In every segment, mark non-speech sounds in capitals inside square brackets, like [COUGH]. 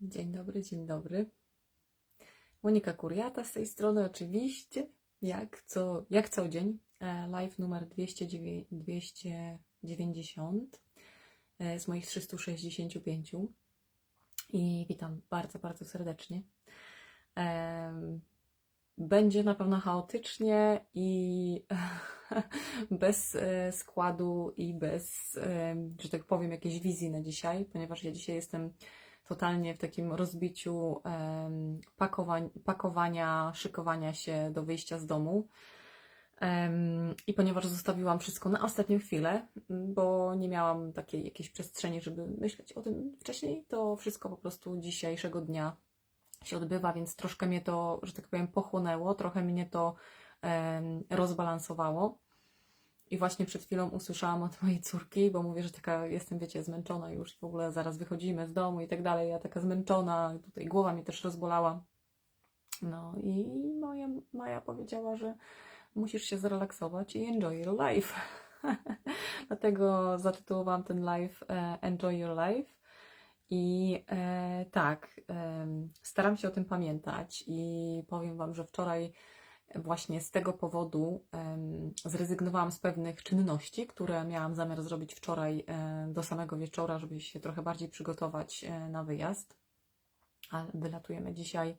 Dzień dobry, dzień dobry. Monika Kuriata z tej strony, oczywiście, jak co, jak co dzień. E, Live numer 209 290 e, z moich 365. I witam bardzo, bardzo serdecznie. Em, Będzie na pewno chaotycznie i [LAUGHS] bez e, składu i bez, że tak powiem, jakiejś wizji na dzisiaj, ponieważ ja dzisiaj jestem totalnie w takim rozbiciu pakowań, pakowania, szykowania się do wyjścia z domu. I ponieważ zostawiłam wszystko na ostatnią chwilę, bo nie miałam takiej jakiejś przestrzeni, żeby myśleć o tym wcześniej, to wszystko po prostu dzisiejszego dnia się odbywa, więc troszkę mnie to, że tak powiem, pochłonęło, trochę mnie to rozbalansowało. I właśnie przed chwilą usłyszałam od mojej córki, bo mówię, że taka jestem, wiecie, zmęczona już w ogóle zaraz wychodzimy z domu i tak dalej. Ja taka zmęczona, tutaj głowa mi też rozbolała. No i moja Maja powiedziała, że musisz się zrelaksować i enjoy your life. [LAUGHS] Dlatego zatytułowałam ten live e, Enjoy Your Life. I e, tak, em, staram się o tym pamiętać i powiem Wam, że wczoraj właśnie z tego powodu zrezygnowałam z pewnych czynności, które miałam zamiar zrobić wczoraj e, do samego wieczora, żeby się trochę bardziej przygotować e, na wyjazd. A wylatujemy dzisiaj,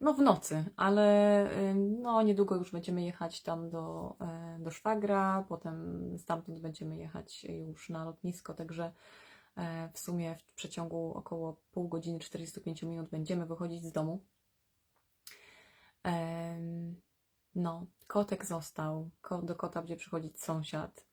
no w nocy, ale no niedługo już będziemy jechać tam do, e, do szwagra, potem stamtąd będziemy jechać już na lotnisko, także w sumie w przeciągu około pół godziny, 45 minut będziemy wychodzić z domu. No, kotek został. Do kota będzie przychodzić sąsiad.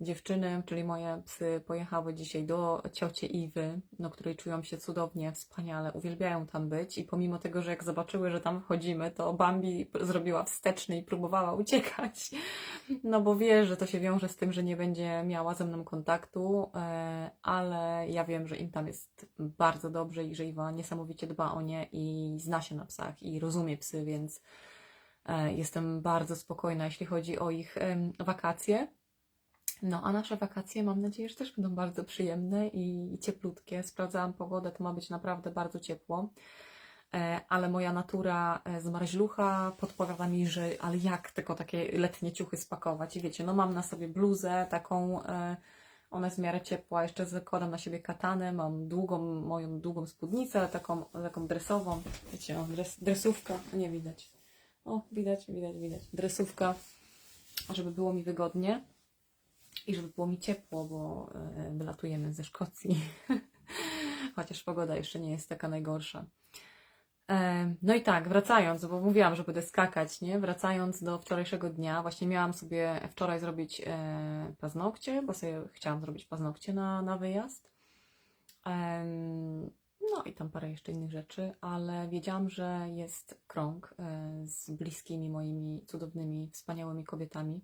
Dziewczyny, czyli moje psy, pojechały dzisiaj do cioci Iwy, do której czują się cudownie, wspaniale, uwielbiają tam być. I pomimo tego, że jak zobaczyły, że tam wchodzimy, to Bambi zrobiła wsteczny i próbowała uciekać. No bo wie, że to się wiąże z tym, że nie będzie miała ze mną kontaktu, e, ale ja wiem, że im tam jest bardzo dobrze i że Iwa niesamowicie dba o nie i zna się na psach i rozumie psy, więc jestem bardzo spokojna, jeśli chodzi o ich wakacje. No, a nasze wakacje mam nadzieję, że też będą bardzo przyjemne i cieplutkie. Sprawdzałam pogodę, to ma być naprawdę bardzo ciepło. E, Ale moja natura e, zmarzlucha podpowiada mi, że ale jak tylko takie letnie ciuchy spakować? I wiecie, no mam na sobie bluzę taką, e, ona jest w miarę ciepła, jeszcze zakładam na siebie katanę, mam długą, moją długą spódnicę, taką, taką dresową, wiecie, o, dres, dresówka, nie widać. O, widać, widać, widać. Dresówka, żeby było mi wygodnie i żeby było mi ciepło, bo e, wylatujemy ze Szkocji. [LAUGHS] Chociaż pogoda jeszcze nie jest taka najgorsza. E, No i tak, wracając, bo mówiłam, że będę skakać, nie? Wracając do wczorajszego dnia, właśnie miałam sobie wczoraj zrobić e, paznokcie, bo sobie chciałam zrobić paznokcie na, na wyjazd. No i tam parę jeszcze innych rzeczy, ale wiedziałam, że jest krąg e, z bliskimi moimi cudownymi, wspaniałymi kobietami.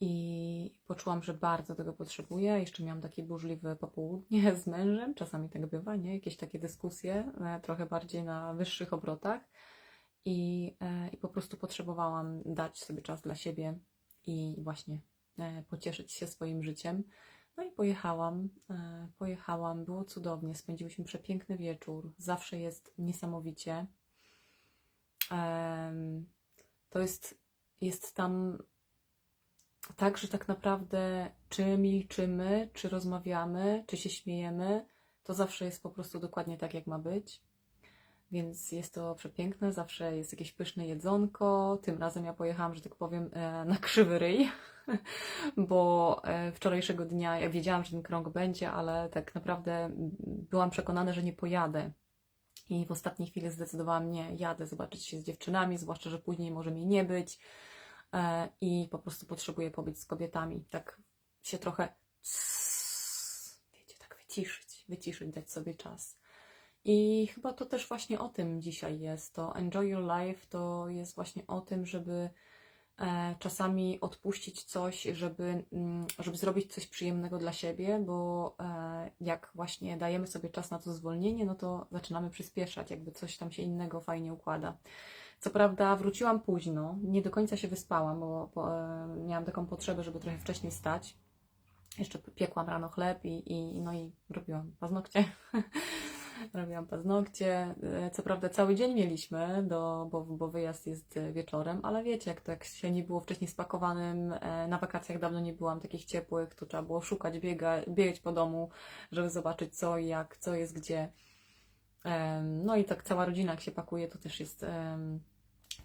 I poczułam, że bardzo tego potrzebuję. Jeszcze miałam takie burzliwe popołudnie [LAUGHS] z mężem, czasami tak bywa, nie? Jakieś takie dyskusje, e, trochę bardziej na wyższych obrotach. I, e, I po prostu potrzebowałam dać sobie czas dla siebie i właśnie pocieszyć się swoim życiem. No i pojechałam, e, pojechałam, było cudownie, spędziłyśmy przepiękny wieczór, zawsze jest niesamowicie. To jest, jest tam tak, że tak naprawdę czy milczymy, czy rozmawiamy, czy się śmiejemy, to zawsze jest po prostu dokładnie tak, jak ma być. Więc jest to przepiękne, zawsze jest jakieś pyszne jedzonko. Tym razem ja pojechałam, że tak powiem, e, na krzywy ryj, [LAUGHS] bo e, wczorajszego dnia ja wiedziałam, że ten krąg będzie, ale tak naprawdę byłam przekonana, że nie pojadę. I w ostatniej chwili zdecydowałam, nie, jadę zobaczyć się z dziewczynami, zwłaszcza, że później może mnie nie być e, i po prostu potrzebuję pobyć z kobietami. Tak się trochę, wiecie, tak wyciszyć, wyciszyć, dać sobie czas. I chyba to też właśnie o tym dzisiaj jest. To Enjoy Your Life to jest właśnie o tym, żeby czasami odpuścić coś, żeby, mm, żeby zrobić coś przyjemnego dla siebie, bo e, jak właśnie dajemy sobie czas na to zwolnienie, no to zaczynamy przyspieszać, jakby coś tam się innego fajnie układa. Co prawda wróciłam późno, nie do końca się wyspałam, bo, bo e, miałam taką potrzebę, żeby trochę wcześniej wstać. Jeszcze piekłam rano chleb i, i, no i robiłam paznokcie. [LAUGHS] robiłam paznokcie. E, Co prawda cały dzień mieliśmy, do, bo, bo wyjazd jest e, wieczorem, ale wiecie, jak to się nie było wcześniej spakowanym, e, na wakacjach dawno nie byłam takich ciepłych, to trzeba było szukać, biega, biegać po domu, żeby zobaczyć co i jak, co jest gdzie. No i tak cała rodzina jak się pakuje, to też jest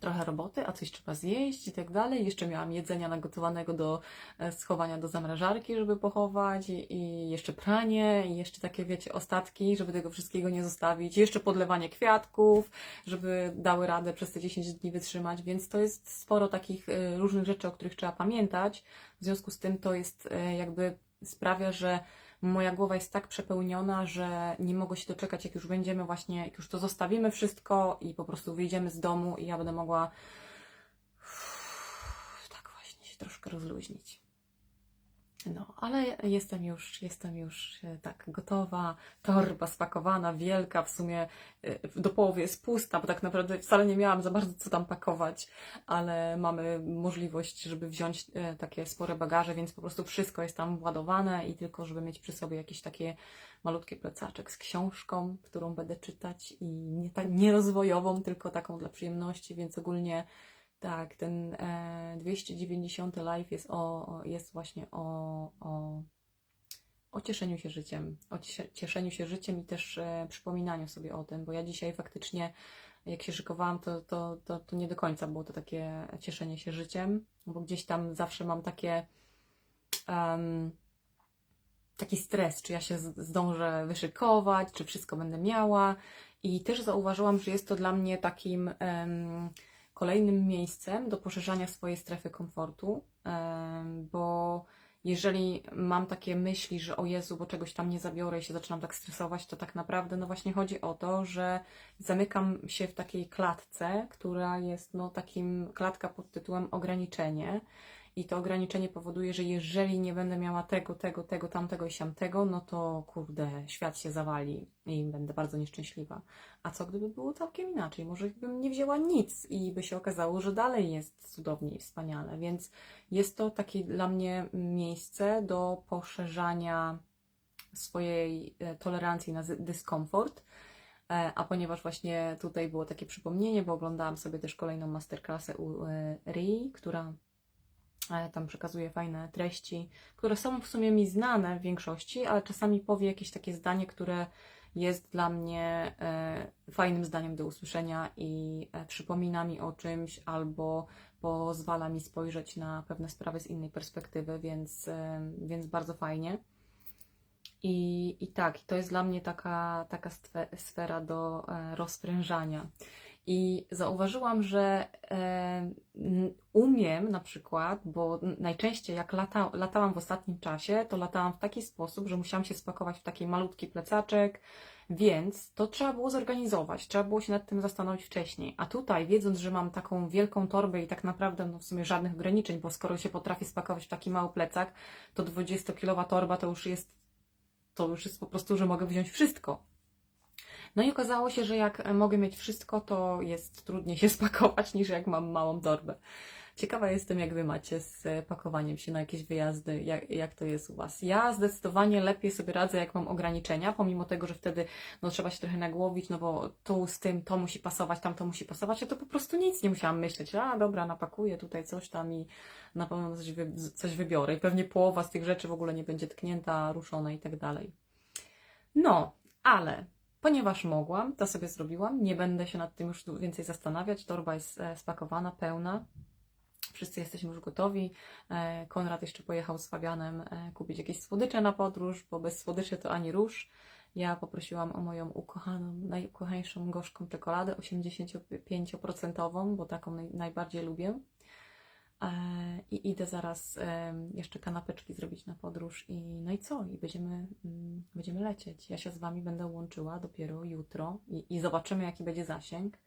trochę roboty, a coś trzeba zjeść i tak dalej. Jeszcze miałam jedzenia nagotowanego do e, schowania do zamrażarki, żeby pochować i, jeszcze pranie i jeszcze takie, wiecie, ostatki, żeby tego wszystkiego nie zostawić. Jeszcze podlewanie kwiatków, żeby dały radę przez te 10 dni wytrzymać, więc to jest sporo takich e, różnych rzeczy, o których trzeba pamiętać. W związku z tym to jest e, jakby sprawia, że moja głowa jest tak przepełniona, że nie mogę się doczekać, jak już będziemy właśnie, jak już to zostawimy wszystko i po prostu wyjdziemy z domu i ja będę mogła tak właśnie się troszkę rozluźnić. No, ale jestem już, jestem już e, tak gotowa, torba spakowana, wielka, w sumie e, do połowy jest pusta, bo tak naprawdę wcale nie miałam za bardzo co tam pakować, ale mamy możliwość, żeby wziąć e, takie spore bagaże, więc po prostu wszystko jest tam władowane i tylko, żeby mieć przy sobie jakieś takie malutkie plecaczek z książką, którą będę czytać i nie, tak, nie rozwojową, tylko taką dla przyjemności, więc ogólnie tak, ten e, 290 live jest, o, jest właśnie o, o, o cieszeniu się życiem, o cie- cieszeniu się życiem i też e, przypominaniu sobie o tym, bo ja dzisiaj faktycznie, jak się szykowałam, to, to, to, to nie do końca było to takie cieszenie się życiem, bo gdzieś tam zawsze mam takie em, taki stres, czy ja się zdążę wyszykować, czy wszystko będę miała. I też zauważyłam, że jest to dla mnie takim em, kolejnym miejscem do poszerzania swojej strefy komfortu, bo jeżeli mam takie myśli, że o Jezu, bo czegoś tam nie zabiorę i się zaczynam tak stresować, to tak naprawdę no właśnie chodzi o to, że zamykam się w takiej klatce, która jest no takim klatka pod tytułem ograniczenie. I to ograniczenie powoduje, że jeżeli nie będę miała tego, tego, tego, tamtego i siamtego, no to kurde, świat się zawali i będę bardzo nieszczęśliwa. A co gdyby było całkiem inaczej? Może bym nie wzięła nic i by się okazało, że dalej jest cudownie i wspaniale. Więc jest to takie dla mnie miejsce do poszerzania swojej e, tolerancji na dyskomfort. E, A ponieważ właśnie tutaj było takie przypomnienie, bo oglądałam sobie też kolejną masterclassę u e, Rii, która tam przekazuje fajne treści, które są w sumie mi znane w większości, ale czasami powie jakieś takie zdanie, które jest dla mnie e, fajnym zdaniem do usłyszenia i e, przypomina mi o czymś albo pozwala mi spojrzeć na pewne sprawy z innej perspektywy, więc, e, więc bardzo fajnie. I, I tak, to jest dla mnie taka, taka sfera do rozprężania. I zauważyłam, że e, umiem na przykład, bo najczęściej jak lata, latałam w ostatnim czasie, to latałam w taki sposób, że musiałam się spakować w taki malutki plecaczek, więc to trzeba było zorganizować, trzeba było się nad tym zastanowić wcześniej. A tutaj, wiedząc, że mam taką wielką torbę i tak naprawdę no w sumie żadnych ograniczeń, bo skoro się potrafię spakować w taki mały plecak, to 20-kilowa torba to już jest to już jest po prostu, że mogę wziąć wszystko. No i okazało się, że jak mogę mieć wszystko, to jest trudniej się [LAUGHS] spakować niż jak mam małą torbę. Ciekawa jestem, jak Wy macie z pakowaniem się na jakieś wyjazdy, jak, jak to jest u Was. Ja zdecydowanie lepiej sobie radzę, jak mam ograniczenia, pomimo tego, że wtedy no, trzeba się trochę nagłowić, no bo tu z tym to musi pasować, tam to musi pasować, ja to po prostu nic nie musiałam myśleć. A dobra, napakuję tutaj coś tam i na pewno coś, wy, coś wybiorę. I pewnie połowa z tych rzeczy w ogóle nie będzie tknięta, ruszona i tak dalej. No, ale ponieważ mogłam, to sobie zrobiłam. Nie będę się nad tym już więcej zastanawiać. Torba jest e, spakowana, pełna. Wszyscy jesteśmy już gotowi. E, Konrad jeszcze pojechał z Fabianem e, kupić jakieś słodycze na podróż, bo bez słodyczy to ani rusz. Ja poprosiłam o moją ukochaną, najukochańszą gorzką czekoladę 85%, bo taką naj, najbardziej lubię. E, I idę zaraz jeszcze kanapeczki zrobić na podróż i no i co? I będziemy, mm, będziemy lecieć. Ja się z Wami będę łączyła dopiero jutro i, i zobaczymy, jaki będzie zasięg.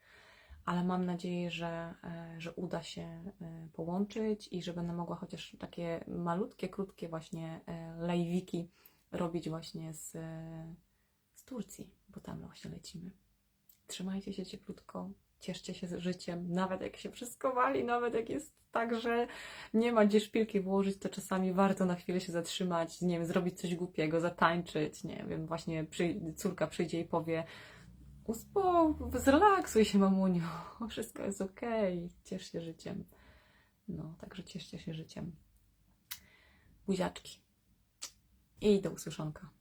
Ale mam nadzieję, że, e, że uda się e, połączyć i że będę mogła chociaż takie malutkie, krótkie właśnie live'iki robić właśnie z, z Turcji, bo tam właśnie lecimy. Trzymajcie się cieplutko cieszcie się z życiem, nawet jak się wszystko wali, nawet jak jest tak, że nie ma gdzie szpilki włożyć, to czasami warto na chwilę się zatrzymać, nie wiem, zrobić coś głupiego, zatańczyć, nie wiem, właśnie córka przyjdzie i powie uspo, zrelaksuj się mamuniu, [LAUGHS] wszystko jest okej, ciesz się życiem. No, także cieszcie się życiem. Buziaczki. I do usłyszonka.